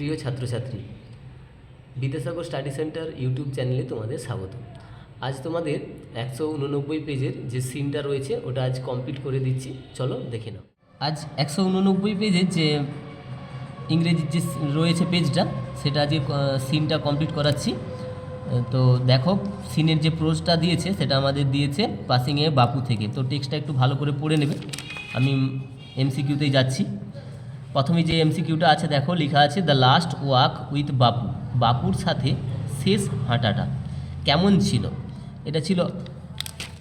প্রিয় ছাত্রছাত্রী, Vidyasagar study centre YouTube চ্যানেলে তোমাদের স্বাগত। আজ তোমাদের একশো উননব্বই পেজের যে সিনটা রয়েছে, ওটা আজ কমপ্লিট করে দিচ্ছি। চলো দেখে নাও। আজ একশো উননব্বই পেজের যে ইংরেজির যে রয়েছে পেজটা, সেটা আজকে সিনটা কমপ্লিট করাচ্ছি। তো দেখো, সিনের যে প্রোজটা দিয়েছে, সেটা আমাদের দিয়েছে পাসিংয়ে বাপু থেকে। তো টেক্সটটা একটু ভালো করে পড়ে নেবে। আমি এমসিকিউতেই যাচ্ছি। প্রথমে যে এমসিকিউটা আছে, দেখো, লেখা আছে the last walk with Bapu বাপুর সাথে শেষ হাঁটাটা কেমন ছিল? এটা ছিল,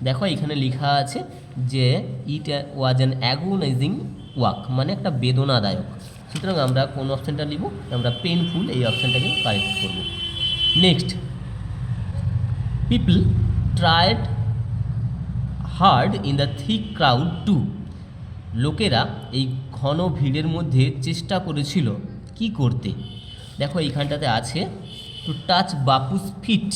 দেখো, এখানে লেখা আছে যে it was an agonising walk মানে একটা বেদনাদায়ক। সুতরাং আমরা কোন অপশানটা নিব? আমরা পেনফুল এই অপশানটাকে কারেক্ট করব। Next people tried hard in the thick crowd to লোকেরা এই ঘন ভিড়ের মধ্যে চেষ্টা করেছিল কি করতে। দেখো এইখানটাতে আছে to touch Bapu's feet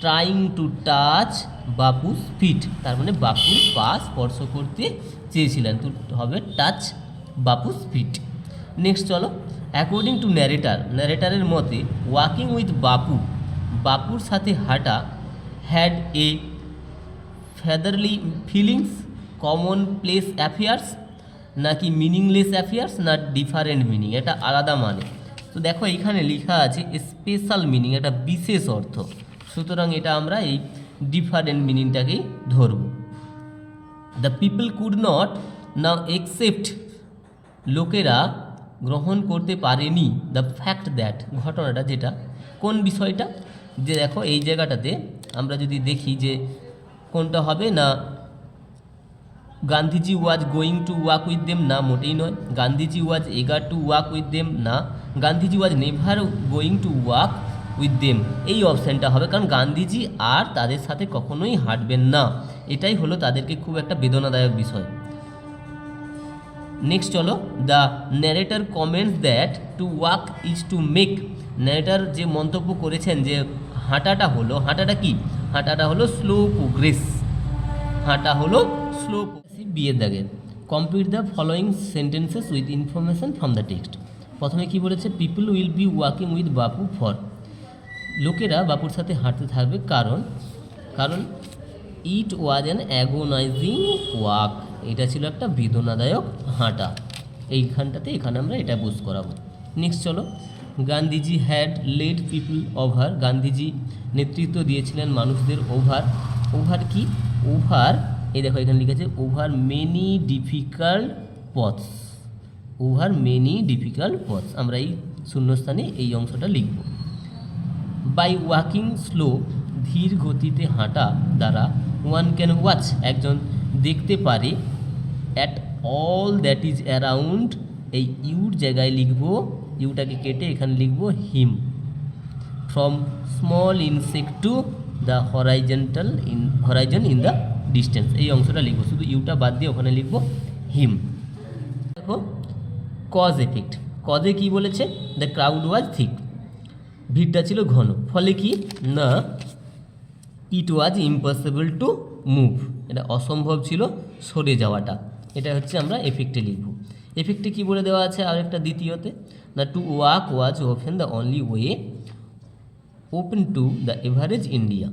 trying to touch Bapu's feet তার মানে বাপুর পা স্পর্শ করতে চেয়েছিলেন, তো হবে টাচ বাপুস ফিট নেক্সট চলো অ্যাকর্ডিং টু ন্যারেটার ন্যারেটারের মতে ওয়াকিং উইথ বাপু, বাপুর সাথে হাঁটা had a featherly feelings common place affairs নাকি মিনিংলেস অ্যাফেয়ার্স না ডিফারেন্ট মিনিং এটা আলাদা মানে। তো দেখো এখানে লেখা আছে স্পেশাল মিনিং এটা বিশেষ অর্থ। সুতরাং এটা আমরা এই ডিফারেন্ট মিনিংটাকেই ধরব। The people could not now accept লোকেরা গ্রহণ করতে পারেনি দ্য ফ্যাক্ট দ্যাট ঘটনাটা যেটা। কোন বিষয়টা? যে দেখো এই জায়গাটাতে আমরা যদি দেখি যে কোনটা হবে না Gandhiji was going to walk with them না মোটেই নয়। গান্ধীজি ওয়াজ এগার টু ওয়াক উইথ দেম না Gandhiji was never going to walk with them এই অপশানটা হবে, কারণ গান্ধীজি আর তাদের সাথে কখনোই হাঁটবেন না। এটাই হলো তাদেরকে খুব একটা বেদনাদায়ক বিষয়। নেক্সট চলো the narrator comments that to walk is to make narrator যে মন্তব্য করেছেন যে হাঁটাটা হলো, হাঁটাটা কি? হাঁটাটা হলো স্লো প্রোগ্রেস হাঁটা হলো স্লো বিয়ের দাগে complete the following sentences with information from the text প্রথমে কি বলেছে? People will be walking with Bapu for লোকেরা বাপুর সাথে হাঁটতে থাকবে কারণ কারণ it was an agonising walk এটা ছিল একটা বেদনাদায়ক হাঁটা। এইখানটাতে এখানে আমরা এটা বুঝ করাবো। নেক্সট চলো, Gandhiji had led people over Gandhiji নেতৃত্ব দিয়েছিলেন মানুষদের ওভার ওভার কি? ওভার এই দেখো, এখানে লিখেছে over many difficult paths over many difficult paths আমরা এই শূন্যস্থানে এই অংশটা লিখব। বাই ওয়াকিং স্লো ধীর গতিতে হাঁটা দ্বারা ওয়ান ক্যান ওয়াচ একজন দেখতে পারে at all that is around এই ইউর জায়গায় লিখব ইউটাকে কেটে এখানে লিখব him from small insect to the horizontal in horizon in the distance এই অংশটা লিখব। শুধু ইউটা বাদ দিয়ে ওখানে লিখব হিম দেখো কজ এফেক্ট কজে কি বলেছে? দ্য ক্রাউড ওয়াজ থিক ভিড়টা ছিল ঘন। ফলে কি? না it was impossible to move এটা অসম্ভব ছিল সরে যাওয়াটা। এটা হচ্ছে আমরা এফেক্টে লিখব। এফেক্টে কি বলে দেওয়া আছে আর একটা দ্বিতীয়তে? না to walk was open the only way open to the average India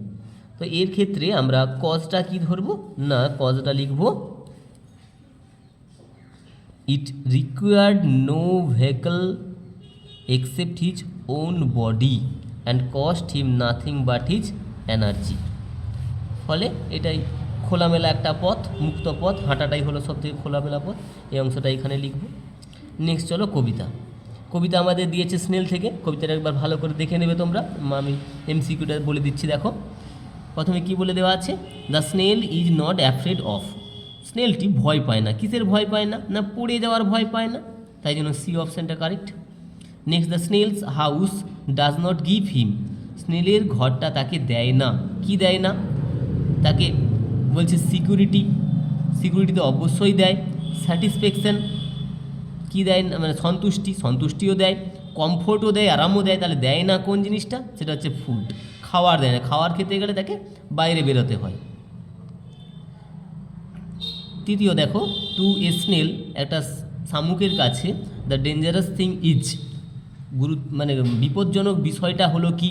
তো এর ক্ষেত্রে আমরা কজটা কি ধরবো? না কজটা লিখব it required no vehicle except his own body and cost him nothing but his energy ফলে এটাই খোলামেলা একটা পথ, মুক্ত পথ, হাঁটাটাই হলো সবথেকে খোলামেলা পথ, এই অংশটা এখানে লিখব। নেক্সট চলো কবিতা। কবিতা আমাদের দিয়েছে স্নেল থেকে। কবিতাটা একবার ভালো করে দেখে নেবে তোমরা। আমি এমসিকিউটা বলে দিচ্ছি, দেখো। প্রথমে কি বলে দেওয়া আছে? The snail is not afraid of স্নেলটি ভয় পায় না। কিসের ভয় পায় না? না পড়ে যাওয়ার ভয় পায় না। তাই জন্য সি অপশানটা correct next the snail's house does not give him স্নেলের ঘরটা তাকে দেয় না। কি দেয় না? তাকে বলছে সিকিউরিটি সিকিউরিটি তো অবশ্যই দেয়। স্যাটিসফ্যাকশন কি দেয়? না মানে সন্তুষ্টি, সন্তুষ্টিও দেয়, কমফোর্টও দেয়, আরামও দেয়, তাহলে দেয় না কোন জিনিসটা? সেটা হচ্ছে ফুড খাওয়ার দেয় না। খাওয়ার খেতে গেলে তাকে বাইরে বেরোতে হয়। তৃতীয় দেখো টু এ স্নেল একটা শামুকের কাছে দ্য ডেঞ্জারাস থিং ইজ গুরু মানে বিপজ্জনক বিষয়টা হলো কি?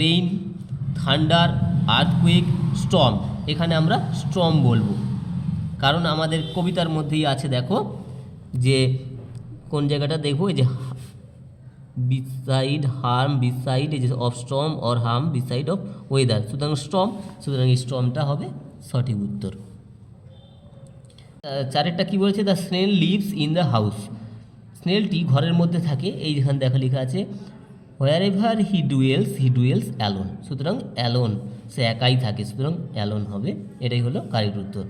রেইন থান্ডার আর্থকুইক স্ট্রম এখানে আমরা স্ট্রম বলব। কারণ আমাদের কবিতার মধ্যেই আছে দেখো যে কোন জায়গাটা দেখব? এই যে বিসাইড হার্ম বিসাইড এই যে of storm or harm beside of weather সুতরাং স্ট্রম সুতরাং এই স্টর্মটা হবে সঠিক উত্তর। চারেরটা কি বলেছে? The snail lives in the house স্নেলটি ঘরের মধ্যে থাকে। এই যেখানে দেখা লেখা আছে wherever he dwells he dwells alone সুতরাং অ্যালোন সে একাই থাকে। সুতরাং অ্যালোন হবে। এটাই হলো কারেক্ট উত্তর।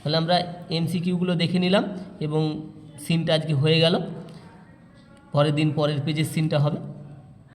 তাহলে আমরা এমসিকিউগুলো দেখে নিলাম এবং সিনটা আজকে হয়ে গেল। পরের দিন পরের পেজের সিনটা হবে।